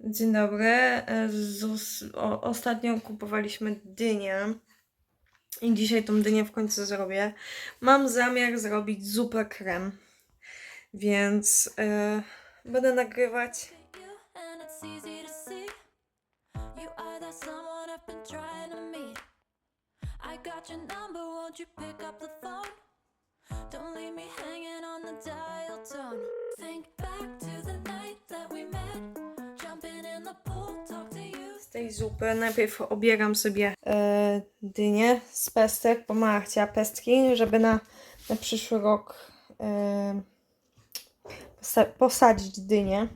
Dzień dobry. E, Zus, o, ostatnio kupowaliśmy dynię i dzisiaj tą dynię w końcu zrobię. Mam zamiar zrobić zupę krem, więc e, będę nagrywać. Don't Z tej zupy najpierw obieram sobie e, dynię z pestek, bo mama chciała pestki, żeby na, na przyszły rok e, posa- posadzić dynię.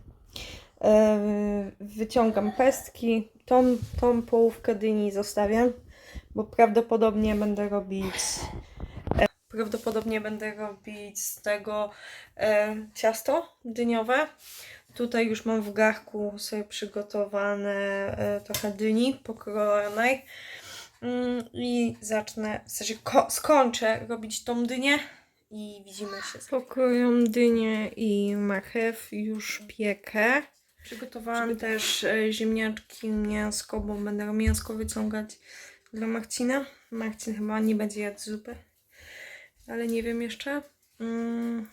E, wyciągam pestki, tą, tą połówkę dyni zostawiam, bo prawdopodobnie będę robić e, prawdopodobnie będę robić z tego e, ciasto dyniowe. Tutaj już mam w garku sobie przygotowane e, trochę dyni pokrojonej. Mm, I zacznę, w sensie ko- skończę robić tą dynię i widzimy się. Pokroją dynię i marchew już piekę. Przygotowałam też e, ziemniaczki, mięsko, bo będę mięsko wyciągać dla Marcina. Marcin chyba nie będzie jadł zupy, ale nie wiem jeszcze. Mm,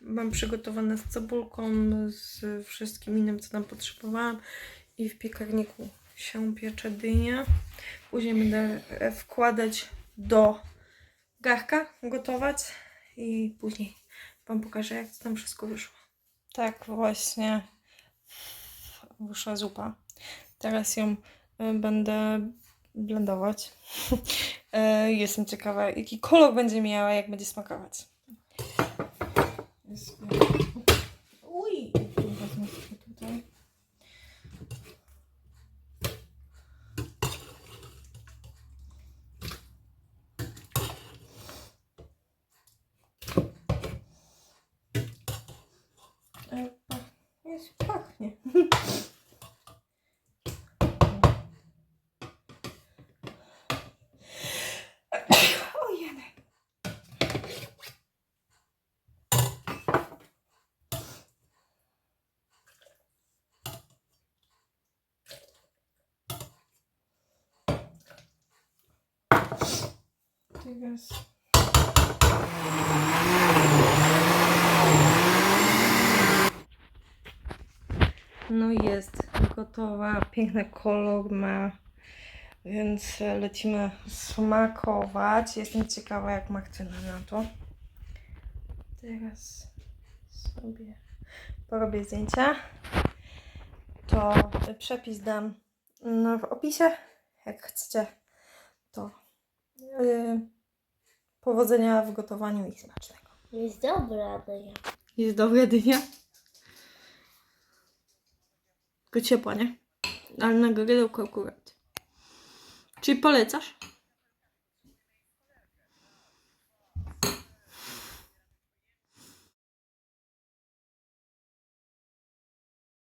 Mam przygotowane z cebulką, z wszystkim innym, co tam potrzebowałam. I w piekarniku się piecze dynia. Później będę e, wkładać do garka, gotować. I później Wam pokażę, jak to tam wszystko wyszło. Tak właśnie wyszła zupa. Teraz ją e, będę blendować. E, Jestem ciekawa, jaki kolor będzie miała, jak będzie smakować. Jest- Uj, wezmę sobie tutaj. No jest gotowa, piękny kolor ma, więc lecimy smakować. Jestem ciekawa, jak Martyna na to. Teraz sobie porobię zdjęcia. To przepis dam w opisie. Jak chcecie, to yy, powodzenia w gotowaniu i smacznego. Jest dobra dynia. Jest dobra dynia. Tylko ciepła, nie? Ale na grydełku akurat. Czyli polecasz?